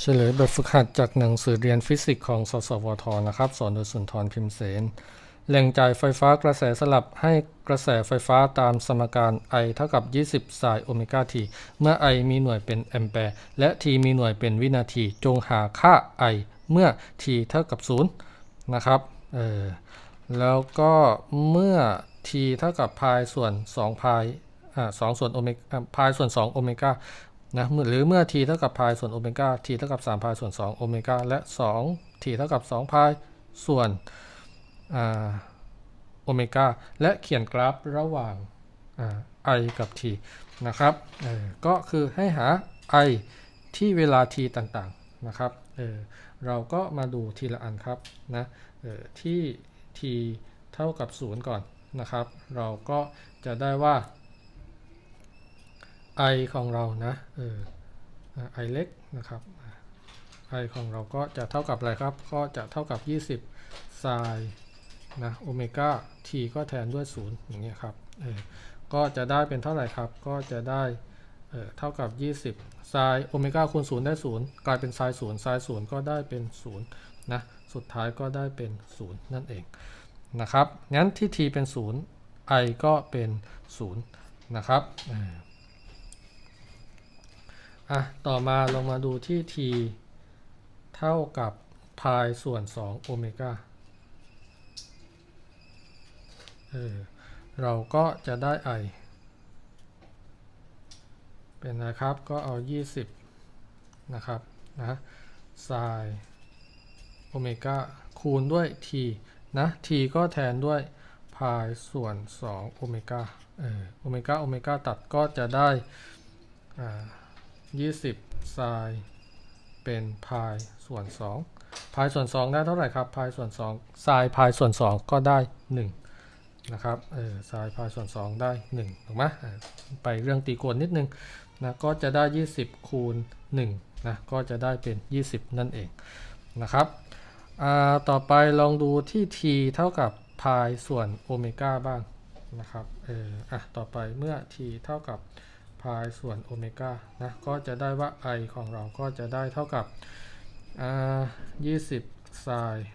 เฉลยแบบฝึกหัดจากหนังสือเรียนฟิสิกส์ของสสวทนะครับ สอนโดยสุนทรพิมพ์เสนแหล่งจ่ายไฟฟ้ากระแสสลับให้กระแสไฟฟ้าตามสมการ I เท่ากับ 20ไซน์โอเมก้า t เมื่อ I มีหน่วยเป็นแอมแปร์ และ t มีหน่วยเป็นวินาที จงหาค่า I เมื่อ t เท่ากับ 0 นะครับเออแล้วก็เมื่อ t เท่ากับพายส่วน2พายอ่า2ส่วนโอเมก้าพายส่วน2โอเมก้า นะหรือเมื่อ t เท่ากับพายส่วนโอเมก้า t เท่ากับ3พายส่วน2โอเมก้าและ2 t เท่ากับ2พายส่วนโอเมก้าและเขียนกราฟระหว่าง i กับ t นะครับก็คือให้หา i ที่เวลา t ต่างๆนะครับเเราก็มาดูทีละอันครับนะที่ t เท่ากับ 0 ก่อนนะครับ เราก็จะได้ว่า i ของเรานะเออ i เล็กนะครับอ่า i ของเราก็จะเท่ากับอะไรครับ ก็จะเท่ากับ 20ไซน์นะโอเมก้า t ก็แทนด้วย 0 อย่างเงี้ยครับเออก็จะได้เป็นเท่าไหร่ครับ ก็จะได้เออเท่ากับ 20ไซน์โอเมก้าคูณ 0 ได้ 0 กลายเป็นไซน์0ไซน์0ก็ได้เป็น 0 นะ สุดท้ายก็ได้เป็น 0 นั่นเองนะครับ งั้นที่ t เป็น 0 i ก็เป็น 0 นะครับ อะ ต่อมาลงมาดูที่ t เท่ากับพายส่วน2โอเมก้าเออเราก็จะได้ i เป็นนะครับก็เอา 20 นะครับนะไซน์โอเมก้าคูณด้วย t นะ t ก็แทนด้วยพายส่วน2โอเมก้าเออโอเมก้าโอเมก้าตัดก็จะได้อ่า 20ไซน์เป็นพายส่วน 2 พายส่วน 2 ได้เท่าไหร่ครับพายส่วน2ไซน์พายส่วน 2 ก็ได้ 1 นะครับเออไซน์พายส่วน 2 ได้1ถูกไหมไปเรื่องตีโกณนิดนึงนะก็จะได้ 20 คูณ1นะก็จะได้เป็น 20 นั่นเองนะครับอ่าต่อไปลองดูที่ t เท่ากับพายส่วนโอเมก้าบ้างนะครับเอออะต่อไปเมื่อ t เท่ากับ พายส่วนโอเมก้านะก็จะได้ว่า i ของเราก็จะได้เท่ากับอ่า20ไซน์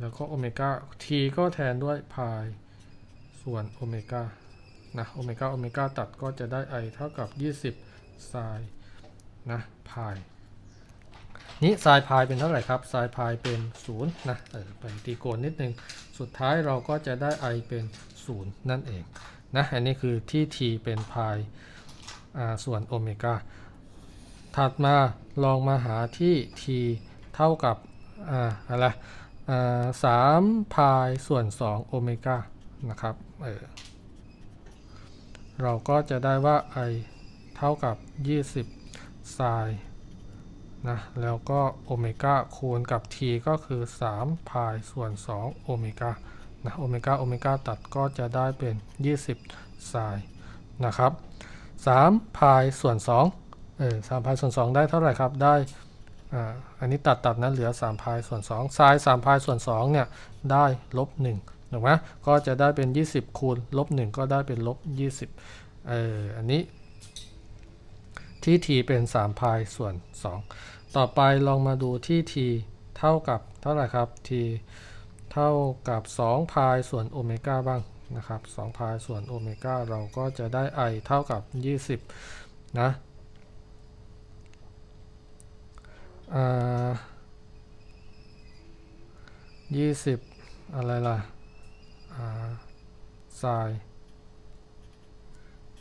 แล้วก็โอเมก้า t ก็แทนด้วยพายส่วนโอเมก้านะโอเมก้าโอเมก้าตัดก็จะได้ i เท่ากับ 20ไซน์นะพายนี้ไซน์พายเป็นเท่าไหร่ครับไซน์พายเป็น0นะเออไปตีโกณนิดนึง สุดท้ายเราก็จะได้ i เป็น 0 นั่นเอง นะอันนี้คือที่ t เป็นพายส่วนโอเมก้าถัดมาลองมาหาที่ t เท่ากับอ่าอะไรสามพายส่วน2โอเมก้านะครับเออเราก็จะได้ว่า i เท่ากับ 20ไซน์นะแล้วก็โอเมก้าคูณกับ t ก็คือ3พายส่วน2โอเมก้า นะโอเมก้าโอเมก้าตัดก็จะได้เป็น 20ไซน์นะครับ3พายส่วน2เออ3พายส่วน 2 ได้เท่าไหร่ครับได้อ่าอันนี้ตัดตัดนะเหลือ3พายส่วน2ไซน์3พายส่วน2เนี่ยได้ลบ1ถูกไหมก็จะได้เป็น 20 คูณลบ1ก็ได้เป็นลบ 20เอออันนี้ที่ t เป็น3พายส่วน 2 ต่อไปลองมาดูที่ t เท่ากับเท่าไหร่ครับ t เท่ากับ2พายส่วนโอเมก้าบ้างนะครับ2พายส่วนโอเมก้าเราก็จะได้ i เท่ากับ 20 นะอ่า20อะไรล่ะอ่าไซน์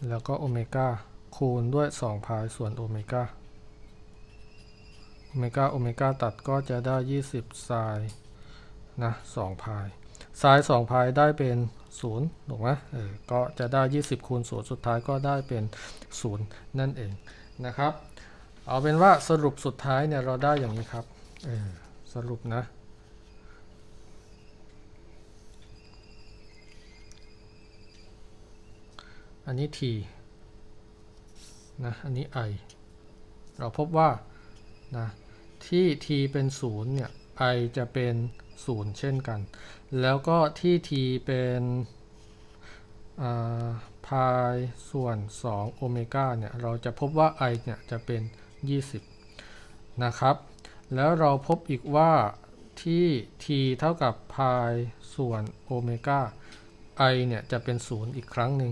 แล้วก็โอเมก้าคูณด้วย 2 พายส่วนโอเมก้าโอเมก้าโอเมก้าตัดก็จะได้ 20ไซน์ นะ2พายไซน์2พายได้เป็น0ถูกไหมเออก็จะได้ 20 คูณ0สุดท้ายก็ได้เป็น 0 นั่นเองนะครับ เอาเป็นว่าสรุปสุดท้ายเนี่ยเราได้อย่างนี้ครับเออสรุปนะอันนี้ t นะอันนี้ i เราพบว่านะที่ t เป็น 0 เนี่ย i จะเป็น 0 เช่นกัน แล้วก็ที่ t เป็นพายส่วน2โอเมก้าเนี่ย เราจะพบว่า i เนี่ยจะเป็น 20 นะครับ แล้วเราพบอีกว่าที่ t เท่ากับ pi ส่วนโอเมก้า i เนี่ยจะเป็นศูนย์อีกครั้งหนึ่ง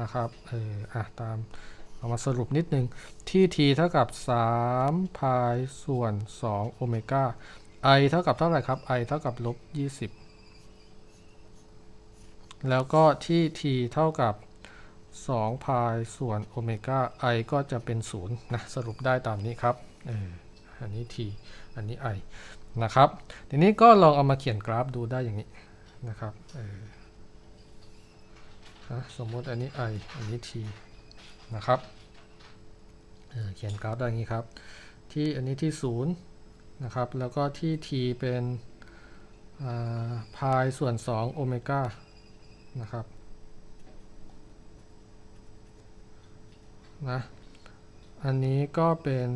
นะครับ เอออะตาม เอามาสรุปนิดนึง ที่ t เท่ากับ3 pi ส่วน 2 โอเมก้า i เท่ากับเท่าไหร่ครับ i เท่ากับลบ 20 แล้วก็ที่ t เท่ากับ2 pi ส่วนโอเมก้า i ก็จะเป็น 0 นะ สรุปได้ตามนี้ครับเอออันนี้ t อันนี้ i นะครับ ทีนี้ก็ลองเอามาเขียนกราฟดูได้อย่างนี้นะครับเออสมมติอันนี้ i อันนี้ t นะครับ เขียนกราฟได้อย่างนี้ครับ ที่อันนี้ที่ 0 นะครับ แล้วก็ที่ t เป็นพายส่วน 2 โอเมก้านะครับนะอันนี้ก็เป็น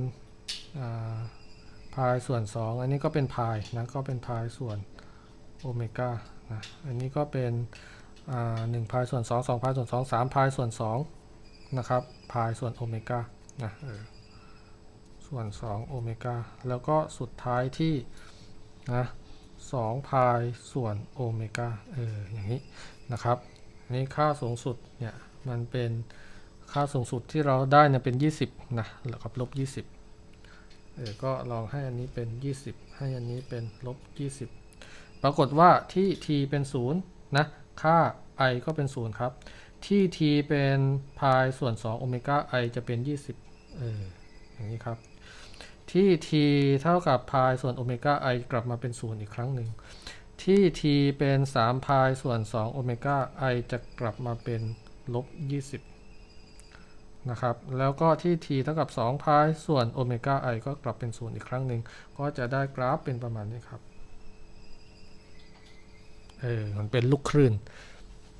พายส่วน 2 อันนี้ก็เป็นพายนะก็เป็นพายส่วนโอเมก้านะอันนี้ก็เป็นหนึ่งพายส่วน 2 2พายส่วน 2 3พายส่วน2นะครับพายส่วนโอเมก้า นะเออส่วน2โอเมก้าแล้วก็สุดท้ายที่นะ2พายส่วนโอเมก้าเอออย่างนี้นะครับอันนี้ค่าสูงสุดเนี่ยมันเป็นค่าสูงสุดที่เราได้เนี่ยเป็น 20นะแล้วกับลบ 20เออก็ลองให้อันนี้เป็น 20 ให้อันนี้เป็นลบ 20 ปรากฏว่าที่ t เป็น 0 นะ ค่า i ก็เป็น 0 ครับ ที่ t เป็นพายส่วน2โอเมก้า i จะเป็น 20 เอออย่างนี้ครับ ที่ t เท่ากับพายส่วนโอเมก้า i กลับมาเป็น0อีกครั้งหนึ่ง ที่ t เป็น3พายส่วน2โอเมก้า i จะกลับมาเป็นลบ20นะครับ แล้วก็ที่ t เท่ากับ2พายส่วนโอเมก้า i ก็กลับเป็น0อีกครั้งหนึ่ง ก็จะได้กราฟเป็นประมาณนี้ครับ เออ มันเป็นลูกคลื่น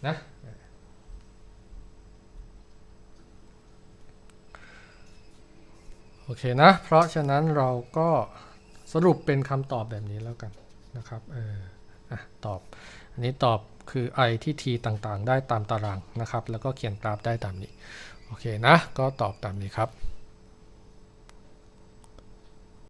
นะ อเคนะ เพราะฉะนั้นเราก็สรุปเป็นคำตอบแบบนี้แล้วกันนะครับเอออะตอบ อันนี้ตอบคือ i ที่ t ต่างๆ ได้ตามตารางนะครับ แล้วก็เขียนกราฟได้ตามนี้ โอเคนะ ก็ตอบตามนี้ครับ